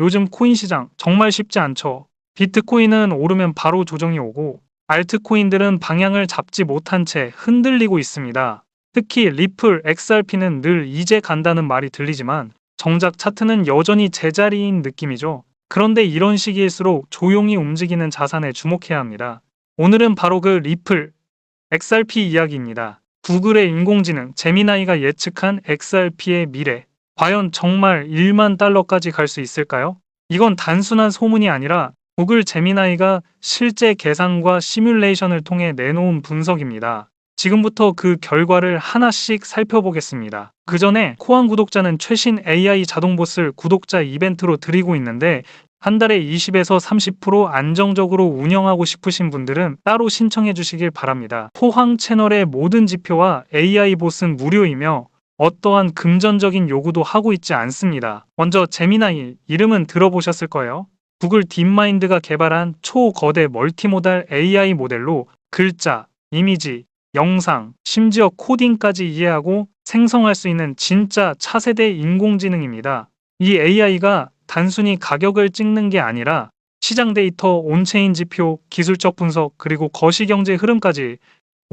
요즘 코인 시장 정말 쉽지 않죠. 비트코인은 오르면 바로 조정이 오고 알트코인들은 방향을 잡지 못한 채 흔들리고 있습니다. 특히 리플, XRP는 늘 이제 간다는 말이 들리지만 정작 차트는 여전히 제자리인 느낌이죠. 그런데 이런 시기일수록 조용히 움직이는 자산에 주목해야 합니다. 오늘은 바로 그 리플, XRP 이야기입니다. 구글의 인공지능 제미나이가 예측한 XRP의 미래. 과연 정말 1만 달러까지 갈 수 있을까요? 이건 단순한 소문이 아니라 구글 제미나이가 실제 계산과 시뮬레이션을 통해 내놓은 분석입니다. 지금부터 그 결과를 하나씩 살펴보겠습니다. 그 전에 코안 구독자는 최신 AI 자동 보스를 구독자 이벤트로 드리고 있는데 한 달에 20에서 30% 안정적으로 운영하고 싶으신 분들은 따로 신청해 주시길 바랍니다. 포항 채널의 모든 지표와 AI 보스는 무료이며 어떠한 금전적인 요구도 하고 있지 않습니다. 먼저 제미나이 이름은 들어보셨을 거예요. 구글 딥마인드가 개발한 초거대 멀티모달 AI 모델로 글자, 이미지, 영상, 심지어 코딩까지 이해하고 생성할 수 있는 진짜 차세대 인공지능입니다. 이 AI가 단순히 가격을 찍는 게 아니라 시장 데이터, 온체인 지표, 기술적 분석, 그리고 거시경제 흐름까지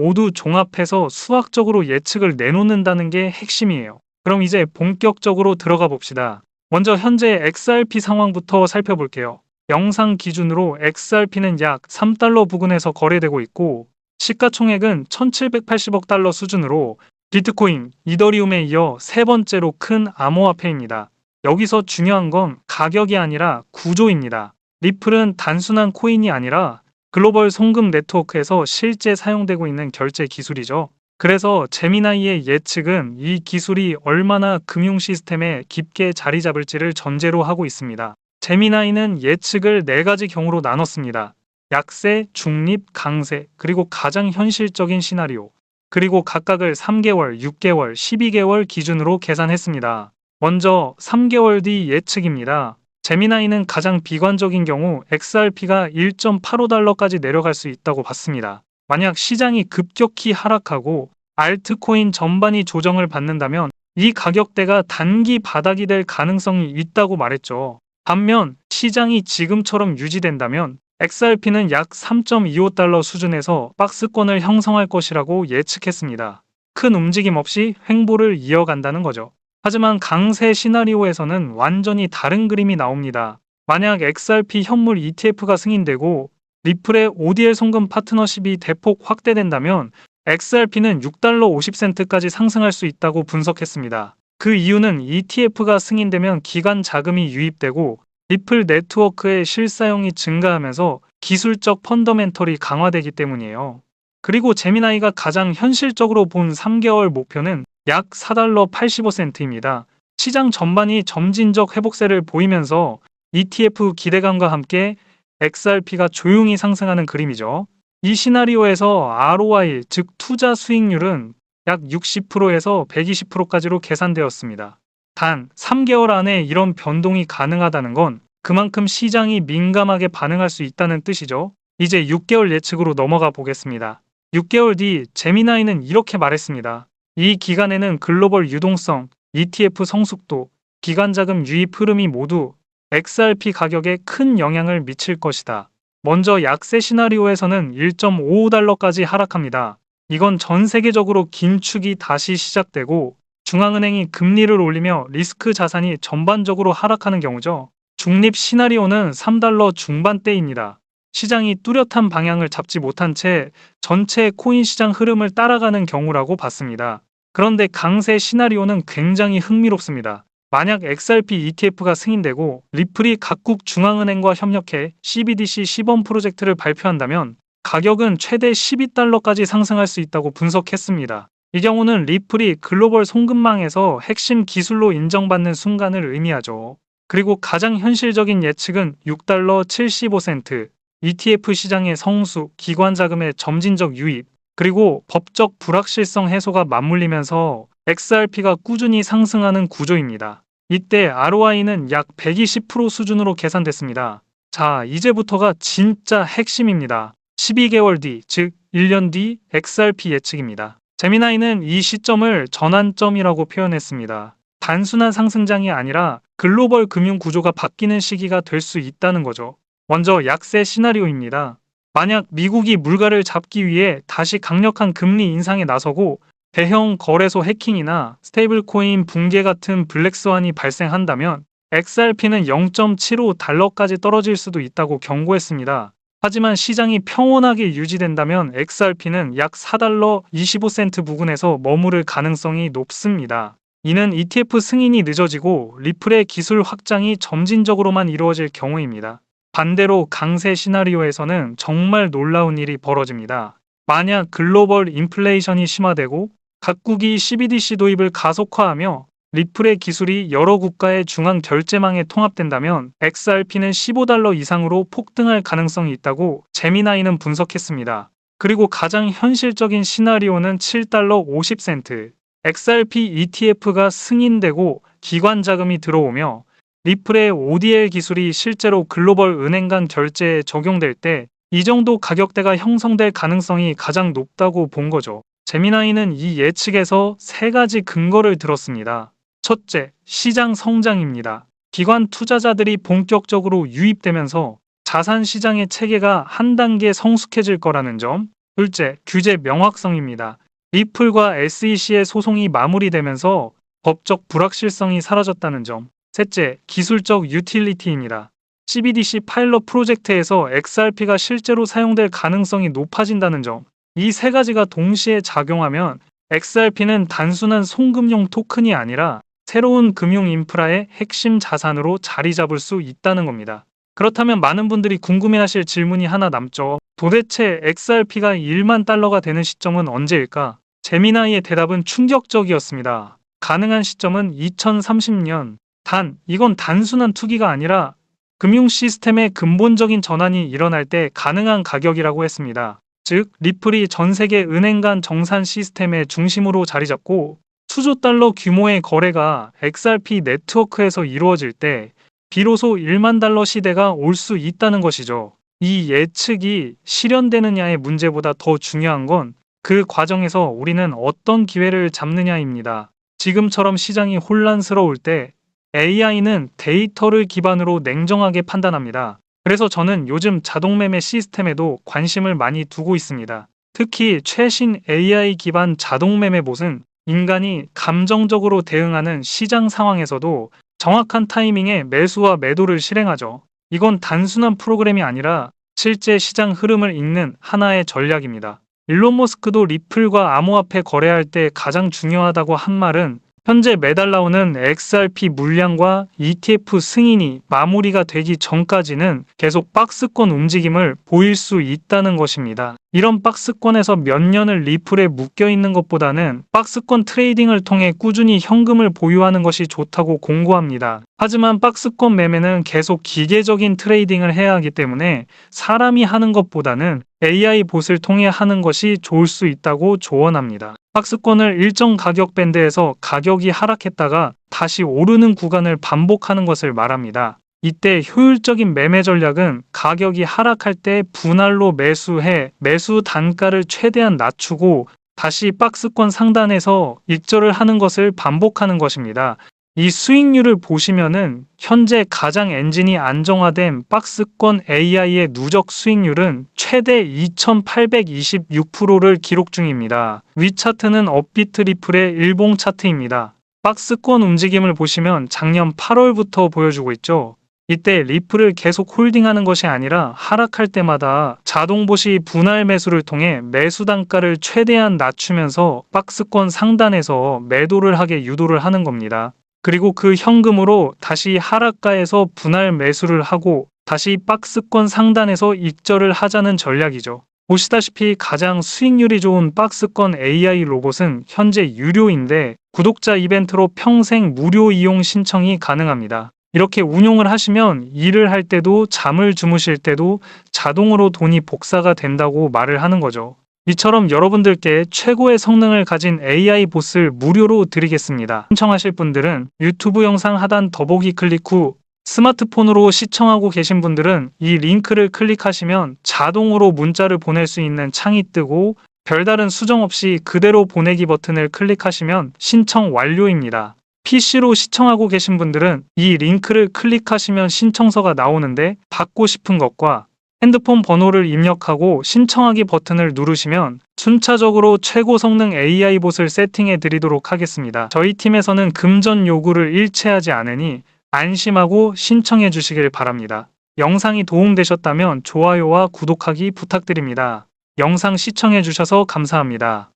모두 종합해서 수학적으로 예측을 내놓는다는 게 핵심이에요. 그럼 이제 본격적으로 들어가 봅시다. 먼저 현재 XRP 상황부터 살펴볼게요. 영상 기준으로 XRP는 약 3달러 부근에서 거래되고 있고 시가총액은 1780억 달러 수준으로 비트코인, 이더리움에 이어 세 번째로 큰 암호화폐입니다. 여기서 중요한 건 가격이 아니라 구조입니다. 리플은 단순한 코인이 아니라 글로벌 송금 네트워크에서 실제 사용되고 있는 결제 기술이죠. 그래서 제미나이의 예측은 이 기술이 얼마나 금융 시스템에 깊게 자리 잡을지를 전제로 하고 있습니다. 제미나이는 예측을 네 가지 경우로 나눴습니다. 약세, 중립, 강세, 그리고 가장 현실적인 시나리오, 그리고 각각을 3개월, 6개월, 12개월 기준으로 계산했습니다. 먼저 3개월 뒤 예측입니다. 제미나이는 가장 비관적인 경우 XRP가 1.85달러까지 내려갈 수 있다고 봤습니다. 만약 시장이 급격히 하락하고 알트코인 전반이 조정을 받는다면 이 가격대가 단기 바닥이 될 가능성이 있다고 말했죠. 반면 시장이 지금처럼 유지된다면 XRP는 약 3.25달러 수준에서 박스권을 형성할 것이라고 예측했습니다. 큰 움직임 없이 횡보를 이어간다는 거죠. 하지만 강세 시나리오에서는 완전히 다른 그림이 나옵니다. 만약 XRP 현물 ETF가 승인되고 리플의 ODL 송금 파트너십이 대폭 확대된다면 XRP는 6달러 50센트까지 상승할 수 있다고 분석했습니다. 그 이유는 ETF가 승인되면 기관 자금이 유입되고 리플 네트워크의 실사용이 증가하면서 기술적 펀더멘털이 강화되기 때문이에요. 그리고 제미나이가 가장 현실적으로 본 3개월 목표는 약 4달러 85센트입니다. 시장 전반이 점진적 회복세를 보이면서 ETF 기대감과 함께 XRP가 조용히 상승하는 그림이죠. 이 시나리오에서 ROI, 즉 투자 수익률은 약 60%에서 120%까지로 계산되었습니다. 단 3개월 안에 이런 변동이 가능하다는 건 그만큼 시장이 민감하게 반응할 수 있다는 뜻이죠. 이제 6개월 예측으로 넘어가 보겠습니다. 6개월 뒤 제미나이는 이렇게 말했습니다. 이 기간에는 글로벌 유동성, ETF 성숙도, 기관 자금 유입 흐름이 모두 XRP 가격에 큰 영향을 미칠 것이다. 먼저 약세 시나리오에서는 1.55달러까지 하락합니다. 이건 전 세계적으로 긴축이 다시 시작되고 중앙은행이 금리를 올리며 리스크 자산이 전반적으로 하락하는 경우죠. 중립 시나리오는 3달러 중반대입니다. 시장이 뚜렷한 방향을 잡지 못한 채 전체 코인 시장 흐름을 따라가는 경우라고 봤습니다. 그런데 강세 시나리오는 굉장히 흥미롭습니다. 만약 XRP ETF가 승인되고 리플이 각국 중앙은행과 협력해 CBDC 시범 프로젝트를 발표한다면 가격은 최대 12달러까지 상승할 수 있다고 분석했습니다. 이 경우는 리플이 글로벌 송금망에서 핵심 기술로 인정받는 순간을 의미하죠. 그리고 가장 현실적인 예측은 6달러 75센트, ETF 시장의 성수, 기관 자금의 점진적 유입, 그리고 법적 불확실성 해소가 맞물리면서 XRP가 꾸준히 상승하는 구조입니다. 이때 ROI는 약 120% 수준으로 계산됐습니다. 자, 이제부터가 진짜 핵심입니다. 12개월 뒤, 즉 1년 뒤 XRP 예측입니다. 제미나이는 이 시점을 전환점이라고 표현했습니다. 단순한 상승장이 아니라 글로벌 금융 구조가 바뀌는 시기가 될 수 있다는 거죠. 먼저 약세 시나리오입니다. 만약 미국이 물가를 잡기 위해 다시 강력한 금리 인상에 나서고 대형 거래소 해킹이나 스테이블 코인 붕괴 같은 블랙스완이 발생한다면 XRP는 0.75달러까지 떨어질 수도 있다고 경고했습니다. 하지만 시장이 평온하게 유지된다면 XRP는 약 4달러 25센트 부근에서 머무를 가능성이 높습니다. 이는 ETF 승인이 늦어지고 리플의 기술 확장이 점진적으로만 이루어질 경우입니다. 반대로 강세 시나리오에서는 정말 놀라운 일이 벌어집니다. 만약 글로벌 인플레이션이 심화되고 각국이 CBDC 도입을 가속화하며 리플의 기술이 여러 국가의 중앙 결제망에 통합된다면 XRP는 15달러 이상으로 폭등할 가능성이 있다고 제미나이는 분석했습니다. 그리고 가장 현실적인 시나리오는 7달러 50센트. XRP ETF가 승인되고 기관 자금이 들어오며 리플의 ODL 기술이 실제로 글로벌 은행 간 결제에 적용될 때 이 정도 가격대가 형성될 가능성이 가장 높다고 본 거죠. 제미나이는 이 예측에서 세 가지 근거를 들었습니다. 첫째, 시장 성장입니다. 기관 투자자들이 본격적으로 유입되면서 자산 시장의 체계가 한 단계 성숙해질 거라는 점. 둘째, 규제 명확성입니다. 리플과 SEC의 소송이 마무리되면서 법적 불확실성이 사라졌다는 점. 셋째, 기술적 유틸리티입니다. CBDC 파일럿 프로젝트에서 XRP가 실제로 사용될 가능성이 높아진다는 점. 이 세 가지가 동시에 작용하면 XRP는 단순한 송금용 토큰이 아니라 새로운 금융 인프라의 핵심 자산으로 자리 잡을 수 있다는 겁니다. 그렇다면 많은 분들이 궁금해하실 질문이 하나 남죠. 도대체 XRP가 1만 달러가 되는 시점은 언제일까? 제미나이의 대답은 충격적이었습니다. 가능한 시점은 2030년. 단, 이건 단순한 투기가 아니라 금융 시스템의 근본적인 전환이 일어날 때 가능한 가격이라고 했습니다. 즉, 리플이 전 세계 은행 간 정산 시스템의 중심으로 자리 잡고 수조 달러 규모의 거래가 XRP 네트워크에서 이루어질 때 비로소 1만 달러 시대가 올 수 있다는 것이죠. 이 예측이 실현되느냐의 문제보다 더 중요한 건 그 과정에서 우리는 어떤 기회를 잡느냐입니다. 지금처럼 시장이 혼란스러울 때 AI는 데이터를 기반으로 냉정하게 판단합니다. 그래서 저는 요즘 자동매매 시스템에도 관심을 많이 두고 있습니다. 특히 최신 AI 기반 자동매매 봇은 인간이 감정적으로 대응하는 시장 상황에서도 정확한 타이밍에 매수와 매도를 실행하죠. 이건 단순한 프로그램이 아니라 실제 시장 흐름을 읽는 하나의 전략입니다. 일론 머스크도 리플과 암호화폐 거래할 때 가장 중요하다고 한 말은 현재 매달 나오는 XRP 물량과 ETF 승인이 마무리가 되기 전까지는 계속 박스권 움직임을 보일 수 있다는 것입니다. 이런 박스권에서 몇 년을 리플에 묶여 있는 것보다는 박스권 트레이딩을 통해 꾸준히 현금을 보유하는 것이 좋다고 공고합니다. 하지만 박스권 매매는 계속 기계적인 트레이딩을 해야 하기 때문에 사람이 하는 것보다는 AI 봇을 통해 하는 것이 좋을 수 있다고 조언합니다. 박스권을 일정 가격 밴드에서 가격이 하락했다가 다시 오르는 구간을 반복하는 것을 말합니다. 이때 효율적인 매매 전략은 가격이 하락할 때 분할로 매수해 매수 단가를 최대한 낮추고 다시 박스권 상단에서 익절을 하는 것을 반복하는 것입니다. 이 수익률을 보시면은 현재 가장 엔진이 안정화된 박스권 AI의 누적 수익률은 최대 2826%를 기록 중입니다. 위 차트는 업비트 리플의 일봉 차트입니다. 박스권 움직임을 보시면 작년 8월부터 보여주고 있죠. 이때 리플을 계속 홀딩하는 것이 아니라 하락할 때마다 자동봇이 분할 매수를 통해 매수 단가를 최대한 낮추면서 박스권 상단에서 매도를 하게 유도를 하는 겁니다. 그리고 그 현금으로 다시 하락가에서 분할 매수를 하고 다시 박스권 상단에서 익절을 하자는 전략이죠. 보시다시피 가장 수익률이 좋은 박스권 AI 로봇은 현재 유료인데 구독자 이벤트로 평생 무료 이용 신청이 가능합니다. 이렇게 운용을 하시면 일을 할 때도 잠을 주무실 때도 자동으로 돈이 복사가 된다고 말을 하는 거죠. 이처럼 여러분들께 최고의 성능을 가진 AI 봇을 무료로 드리겠습니다. 신청하실 분들은 유튜브 영상 하단 더보기 클릭 후 스마트폰으로 시청하고 계신 분들은 이 링크를 클릭하시면 자동으로 문자를 보낼 수 있는 창이 뜨고 별다른 수정 없이 그대로 보내기 버튼을 클릭하시면 신청 완료입니다. PC로 시청하고 계신 분들은 이 링크를 클릭하시면 신청서가 나오는데 받고 싶은 것과 핸드폰 번호를 입력하고 신청하기 버튼을 누르시면 순차적으로 최고 성능 AI 봇을 세팅해 드리도록 하겠습니다. 저희 팀에서는 금전 요구를 일체하지 않으니 안심하고 신청해 주시길 바랍니다. 영상이 도움되셨다면 좋아요와 구독하기 부탁드립니다. 영상 시청해 주셔서 감사합니다.